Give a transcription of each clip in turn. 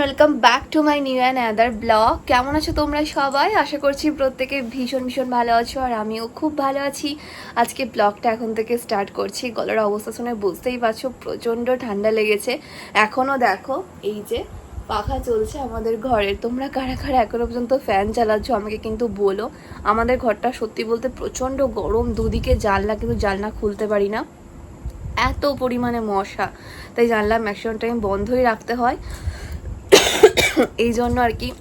Welcome back to my new and other blog কেমন আছো তোমরা সবাই? আশা করছি প্রত্যেকে ভীষণ ভীষণ ভালো আছো আর আমিও খুব ভালো আছি। আজকে ব্লগটা এখন থেকে স্টার্ট করছি। গলার অবস্থা শুনে বুঝতেই পারছ, প্রচণ্ড ঠান্ডা লেগেছে। এখনও দেখো, এই যে পাখা চলছে আমাদের ঘরের। তোমরা কারা কারা এখনও পর্যন্ত ফ্যান চালাচ্ছ আমাকে কিন্তু বলো। আমাদের ঘরটা সত্যি বলতে প্রচণ্ড গরম। দুদিকে জানলা, কিন্তু জানলা খুলতে পারি না। এত পরিমাণে মশা। তাই জানলা ম্যাক্সিমাম টাইম বন্ধই রাখতে হয়। এই জন্য আর কি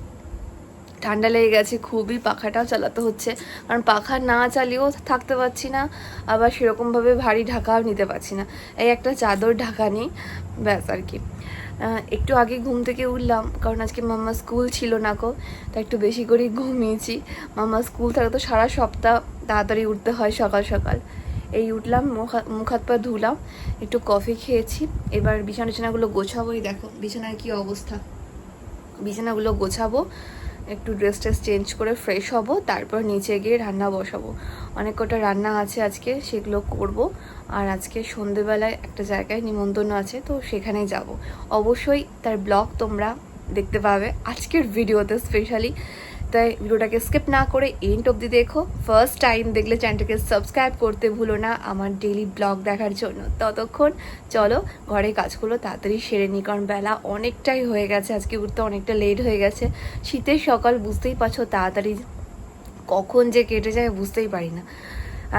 ঠান্ডা লেগে গেছে, খুবই পাখাটাও চালাতে হচ্ছে। কারণ পাখা না চালিয়েও থাকতে পারছি না, আবার সেরকমভাবে ভারী ঢাকাও নিতে পারছি না। এই একটা চাদর ঢাকা নিই, ব্যাস আর কি। একটু আগে ঘুম থেকে উঠলাম, কারণ আজকে মাম্মা স্কুল ছিল না কো তা একটু বেশি করে ঘুমিয়েছি। মাম্মা স্কুল থাকে তো সারা সপ্তাহ তাড়াতাড়ি উঠতে হয় সকাল সকাল। এই উঠলাম মুখ হাত- পা ধুলাম, একটু কফি খেয়েছি। এবার বিছানা টিছানাগুলো গোছাবোই, দেখো বিছানার কি অবস্থা। বিছানাগুলো গোছাবো, একটু ড্রেস ট্রেস চেঞ্জ করে ফ্রেশ হব, তারপর নিচে গিয়ে রান্না বসাবো। অনেক কটা রান্না আছে আজকে, সেগুলো করব। আর আজকে সন্ধেবেলায় একটা জায়গায় নিমন্ত্রণ আছে, তো সেখানে যাব। অবশ্যই তার ব্লগ তোমরা দেখতে পাবে আজকের ভিডিওতে স্পেশালি তাই ভিডিওটাকে স্কিপ না করে এন্ড অবধি দেখো। ফার্স্ট টাইম দেখলে চ্যানেলটাকে সাবস্ক্রাইব করতে ভুলো না আমার ডেলি ব্লগ দেখার জন্য। ততক্ষণ চলো ঘরে কাজগুলো তাড়াতাড়ি সেরে নিই, কারণ বেলা অনেকটাই হয়ে গেছে। আজকে উঠতে অনেকটা লেট হয়ে গেছে। শীতের সকাল বুঝতেই পারছ, তাড়াতাড়ি কখন যে কেটে যায় বুঝতেই পারি না।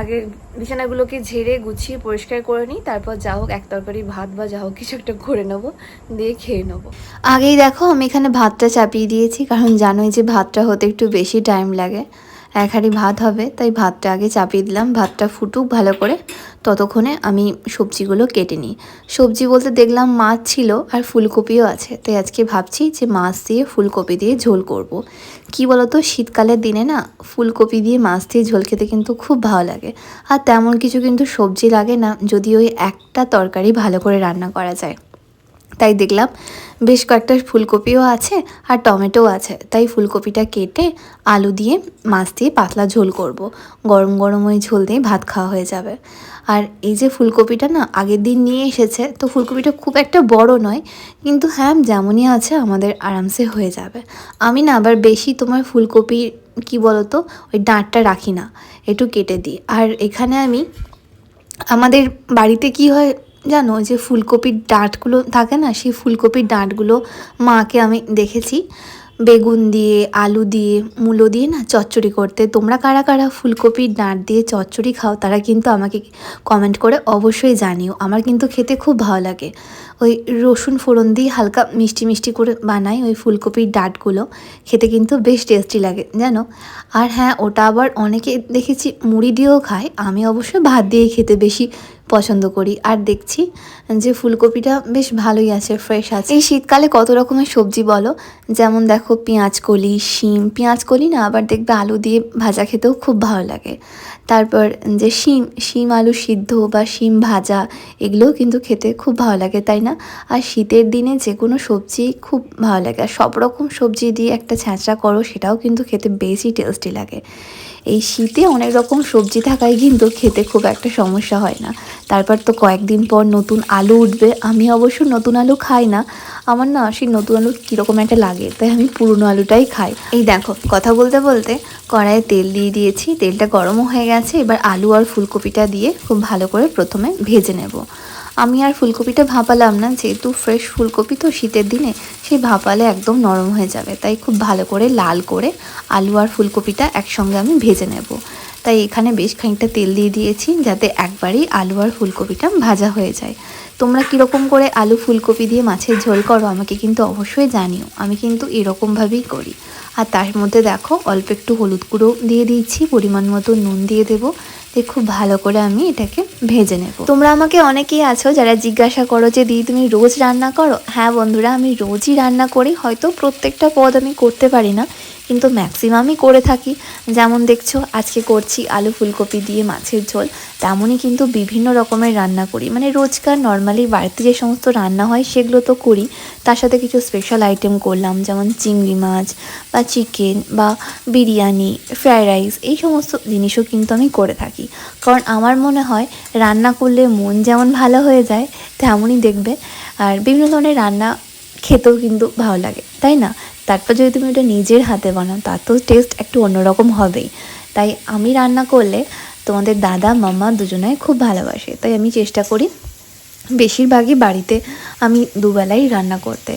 আগে বিছানাগুলোকে ঝেড়ে গুছিয়ে পরিষ্কার করে নিই, তারপর যা হোক এক তরকারি, ভাত বা যা হোক কিছু একটা করে নেব, দিয়ে খেয়ে নেব। আগেই দেখো আমি এখানে ভাতটা চাপিয়ে দিয়েছি, কারণ জানোই যে ভাতটা হতে একটু বেশি টাইম লাগে। এক হাঁড়ি ভাত হবে, তাই ভাতটা আগে চাপিয়ে দিলাম। ভাতটা ফুটুক ভালো করে। ততক্ষণে আমি সবজিগুলো কেটে নিই। সবজি বলতে দেখলাম মাছ ছিল আর ফুলকপিও আছে। তাই আজকে ভাবছি যে মাছ দিয়ে ফুলকপি দিয়ে ঝোল করব। কি বলতো, শীতকালের দিনে না ফুলকপি দিয়ে মাছ দিয়ে ঝোল খেতে কিন্তু খুব ভালো লাগে। আর তেমন কিছু কিন্তু সবজি লাগে না, যদি ওই একটা তরকারি ভালো করে রান্না করা যায়। তাই দেখলাম বেশ কয়েকটা ফুলকপিও আছে আর টমেটোও আছে। তাই ফুলকপিটা কেটে আলু দিয়ে, মাছ দিয়ে পাতলা ঝোল করব। গরম গরম ওই ঝোল দিয়ে ভাত খাওয়া হয়ে যাবে। আর এই যে ফুলকপিটা না আগের দিন নিয়ে এসেছে, তো ফুলকপিটা খুব একটা বড় নয়, কিন্তু হ্যাঁ যেমনই আছে আমাদের আরামসে হয়ে যাবে। আমি না আবার বেশি তোমার ফুলকপি কি বলতো, ওই ডাঁটটা রাখি না, একটু কেটে দিই। আর এখানে আমি, আমাদের বাড়িতে কি হয় জানো যে ফুলকপির ডাঁটগুলো থাকে না, সেই ফুলকপির ডাঁটগুলো মাকে আমি দেখেছি। বেগুন দিয়ে, আলু দিয়ে, মূলো দিয়ে না চচ্চড়ি করতে। তোমরা কারা কারা ফুলকপির ডাঁট দিয়ে চচ্চড়ি খাও, তারা কিন্তু আমাকে কমেন্ট করে অবশ্যই জানিও। আমার কিন্তু খেতে খুব ভালো লাগে। ওই রসুন ফোড়ন দিয়ে হালকা মিষ্টি মিষ্টি করে বানাই ওই ফুলকপির ডাঁটগুলো। খেতে কিন্তু বেশ টেস্টি লাগে, জানো? আর হ্যাঁ ওটা আবার অনেকে দেখেছি মুড়ি দিয়েও খায়। আমি অবশ্য ভাত দিয়ে খেতে বেশি পছন্দ করি। আর দেখছি যে ফুলকপিটা বেশ ভালোই আছে ফ্রেশ আছে। এই শীতকালে কত রকমের সবজি বলো? যেমন দেখো পেঁয়াজ কলি শিম। পেঁয়াজ কলি না, আবার দেখবে আলু দিয়ে ভাজা খেতেও খুব ভালো লাগে। তারপর যে শিম শিম আলু সিদ্ধ বা শিম ভাজা, এগুলোও কিন্তু খেতে খুব ভালো লাগে, তাই না? আর শীতের দিনে যে কোনো সবজি খুব ভালো লাগে। আর সব রকম সবজি দিয়ে একটা ছ্যাঁচড়া করো, সেটাও কিন্তু খেতে বেশি টেস্টি লাগে। এই শীতে অনেক রকম সবজি থাকায় কিন্তু খেতে খুব একটা সমস্যা হয় না। তারপর তো কয়েকদিন পর নতুন আলু উঠবে। আমি অবশ্য নতুন আলু খাই না। আমার না সেই নতুন আলু কীরকম একটা লাগে, তাই আমি পুরনো আলুটাই খাই। এই দেখো, কথা বলতে বলতে কড়াইয়ে তেল দিয়ে দিয়েছি। তেলটা গরমও হয়ে গেছে। এবার আলু আর ফুলকপিটা দিয়ে খুব ভালো করে প্রথমে ভেজে নেব। আমি আর ফুলকপিটা ভাপালাম না, যেহেতু ফ্রেশ ফুলকপি তো শীতের দিনে, সেই ভাপালে একদম নরম হয়ে যাবে। তাই খুব ভালো করে লাল করে আলু আর ফুলকপিটা একসঙ্গে আমি ভেজে নেব। তাই এখানে বেশ খানিকটা তেল দিয়ে দিয়েছি যাতে একবারেই আলু আর ফুলকপিটা ভাজা হয়ে যায়। তোমরা কীরকম করে আলু ফুলকপি দিয়ে মাছের ঝোল করো আমাকে কিন্তু অবশ্যই জানিও। আমি কিন্তু এরকমভাবেই করি। আর তার মধ্যে দেখো অল্প একটু হলুদ গুঁড়ো দিয়ে দিচ্ছি পরিমাণ মতো নুন দিয়ে দেবো। দিয়ে খুব ভালো করে আমি এটাকে ভেজে নেব। তোমরা আমাকে অনেকেই আছো যারা জিজ্ঞাসা করো যে, দিদি, তুমি রোজ রান্না করো? হ্যাঁ বন্ধুরা, আমি রোজই রান্না করি, হয়তো প্রত্যেকটা পদ আমি করতে পারি না, কিন্তু ম্যাক্সিমামই করে থাকি। যেমন দেখছ, আজকে করছি আলু ফুলকপি দিয়ে মাছের ঝোল, তেমনই কিন্তু বিভিন্ন রকমের রান্না করি। মানে রোজকার নর্মালি বাড়িতে যে সমস্ত রান্না হয়, সেগুলো তো করি। তার সাথে কিছু স্পেশাল আইটেম করলাম, যেমন চিংড়ি মাছ বা চিকেন বা বিরিয়ানি ফ্রায়েড রাইস এই সমস্ত জিনিসও কিন্তু আমি করে থাকি। কারণ আমার মনে হয় রান্না করলে মন যেমন ভালো হয়ে যায়, তেমনই দেখবে। আর বিভিন্ন ধরনের রান্না খেতেও কিন্তু ভালো লাগে, তাই না? তারপর যদি তুমি ওটা নিজের হাতে বানাও, তার তো টেস্ট একটু অন্যরকম হবেই। তাই আমি রান্না করলে তোমাদের দাদা, মামা দুজনাই খুব ভালোবাসে। তাই আমি চেষ্টা করি বেশিরভাগই বাড়িতে আমি দুবেলাই রান্না করতে।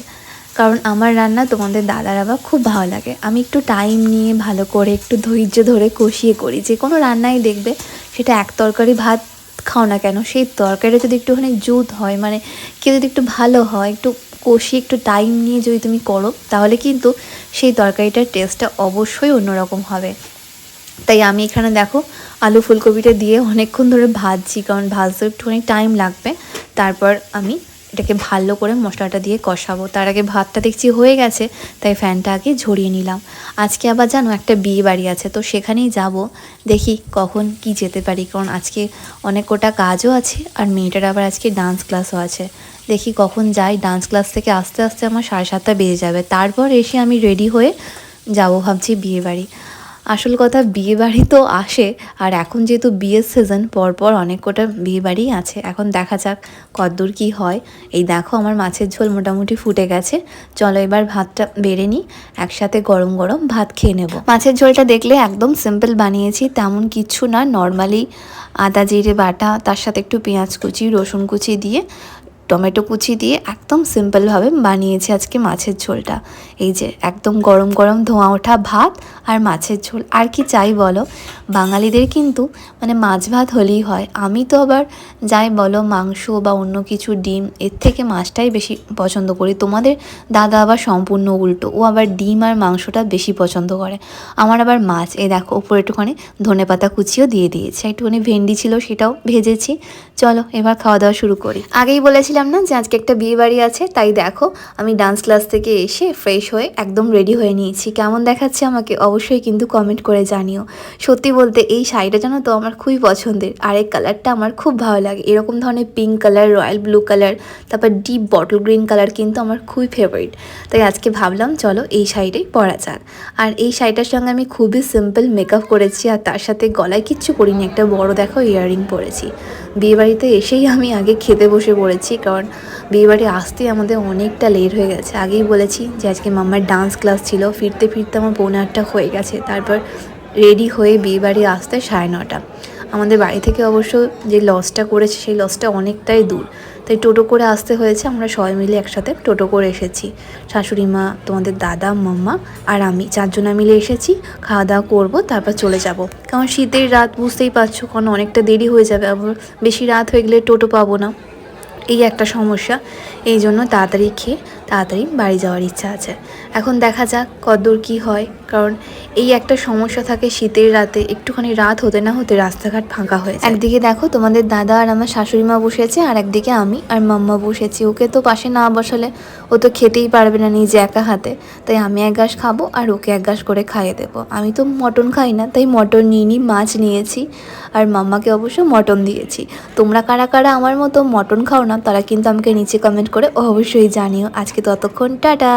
কারণ আমার রান্না তোমাদের দাদার আবার খুব ভালো লাগে। আমি একটু টাইম নিয়ে ভালো করে একটু ধৈর্য ধরে কষিয়ে করি। যে কোনো রান্নাই দেখবে, সেটা এক তরকারি ভাত খাও না কেন, সেই তরকারিটা যদি একটুখানি জুত হয় মানে কেউ যদি একটু ভালো হয়, একটু কষিয়ে একটু টাইম নিয়ে যদি তুমি করো, তাহলে কিন্তু সেই তরকারিটার টেস্টটা অবশ্যই অন্যরকম হবে। তাই আমি এখানে দেখো, আলু ফুলকপিটা দিয়ে অনেকক্ষণ ধরে ভাজছি, কারণ ভাজতে একটুখানি টাইম লাগবে। তারপর আমি এটাকে ভালো করে মশলাটা দিয়ে কষাবো। তার আগে ভাতটা দেখছি হয়ে গেছে, তাই ফ্যানটা আগে ঝরিয়ে নিলাম। আজকে আবার জানো একটা বিয়ে বাড়ি আছে, তো সেখানেই যাব। দেখি কখন কি যেতে পারি, কারণ আজকে অনেক কোটা কাজও আছে আর মেয়েটার আবার আজকে ডান্স ক্লাসও আছে। দেখি কখন যাই ডান্স ক্লাস থেকে আস্তে আস্তে আমার সাড়ে সাতটা বেজে যাবে। তারপর এসে আমি রেডি হয়ে যাব ভাবছি বিয়ে বাড়ি। আসল কথা বিয়ে বাড়ি তো আসে, আর এখন যেহেতু বিয়ের সিজন পরপর অনেক কটা বিয়ে বাড়ি আছে। এখন দেখা যাক কদ্দূর কি হয়। এই দেখো আমার মাছের ঝোল মোটামুটি ফুটে গেছে। চলো এবার ভাতটা বেড়ে নিই, একসাথে গরম গরম ভাত খেয়ে নেব। মাছের ঝোলটা দেখলে একদম সিম্পল বানিয়েছি, তেমন কিছু না নর্মালি আদা জিরে বাটা, তার সাথে একটু পেঁয়াজ কুচি, রসুন কুচি দিয়ে, টমেটো কুচি দিয়ে একদম সিম্পলভাবে বানিয়েছি আজকে মাছের ঝোলটা। এই যে একদম গরম গরম ধোঁয়া ওঠা ভাত আর মাছের ঝোল। আর কি চাই বলো? বাঙালিদের কিন্তু মানে মাছ ভাত হলেই হয়। আমি তো আবার যাই বলো মাংস বা অন্য কিছু ডিম, এর থেকে মাছটাই বেশি পছন্দ করি। তোমাদের দাদা আবার সম্পূর্ণ উল্টো। ও আবার ডিম আর মাংসটা বেশি পছন্দ করে। আমার আবার মাছ, এই দেখো, ওপরে একটুখানি ধনে পাতা কুচিও দিয়ে দিয়েছে। একটুখানি ভেন্ডি ছিল, সেটাও ভেজেছি। চলো, এবার খাওয়া দাওয়া শুরু করি। আগেই বলেছিলাম না যে আজকে একটা বিয়ে বাড়ি আছে, তাই দেখো, আমি ডান্স ক্লাস থেকে এসে ফ্রেশ হয়ে একদম রেডি হয়ে নিয়েছি। কেমন দেখাচ্ছে আমাকে? অবশ্যই কিন্তু কমেন্ট করে জানিও। সত্যি বলতে এই শাড়িটা জানো তো আমার খুবই পছন্দের। আর এই কালারটা আমার খুব ভালো লাগে। এরকম ধরনের pink colour royal blue colour তারপর ডিপ বটল গ্রিন কালার কিন্তু আমার খুবই ফেভারিট তাই আজকে ভাবলাম, চলো এই শাড়িটাই পরা যাক। আর এই শাড়িটার সঙ্গে আমি খুবই সিম্পল মেকআপ করেছি আর তার সাথে গলায় কিচ্ছু করিনি, একটা বড় দেখো ইয়াররিং পরেছি। বিয়েবাড়িতে এসেই আমি আগে খেতে বসে পড়েছি, কারণ বিয়েবাড়ি আসতেই আমাদের অনেকটা লেট হয়ে গেছে। আগেই বলেছি যে আজকে মামার ডান্স ক্লাস ছিল, ফিরতে ফিরতে আমার আটটা হয়ে গেছে। তারপর রেডি হয়ে বিয়েবাড়ি আসতে সাড়ে নটা। আমাদের বাড়ি থেকে অবশ্য যে লসটা করেছে, সেই লসটা অনেকটাই দূর। তাই টোটো করে আসতে হয়েছে। আমরা সবাই মিলে একসাথে টোটো করে এসেছি। শাশুড়ি মা, তোমাদের দাদা, মাম্মা আর আমি। চারজনা মিলে এসেছি। খাওয়া দাওয়া করব, তারপর চলে যাব। কারণ শীতের রাত বুঝতেই পারছ, কারণ অনেকটা দেরি হয়ে যাবে। আবার বেশি রাত হয়ে গেলে টোটো পাবো না। এই একটা সমস্যা। এই জন্য তাড়াতাড়ি খেয়ে তাড়াতাড়ি বাড়ি যাওয়ার ইচ্ছা আছে। এখন দেখা যাক কদ্দূর কি হয়, কারণ এই একটা সমস্যা থাকে শীতের রাতে, একটুখানি রাত হতে না হতে রাস্তাঘাট ফাঁকা হয়ে একদিকে দেখো তোমাদের দাদা আর আমার শাশুড়ি মা বসেছে, আর একদিকে আমি আর মাম্মা বসেছি। ওকে তো পাশে না বসালে ও তো খেতেই পারবে না নিজে একা হাতে। তাই আমি এক গাছ খাব আর ওকে এক গাছ করে খাইয়ে দেবো। আমি তো মটন খাই না, তাই মটন নিয়ে নিই মাছ নিয়েছি। আর মাম্মাকে অবশ্য মটন দিয়েছি। তোমরা কারা কারা আমার মতো মটন খাও না তারা কিন্তু আমাকে নিচে কমেন্ট করে অবশ্যই জানিও। আজকে ততক্ষণ টাটা!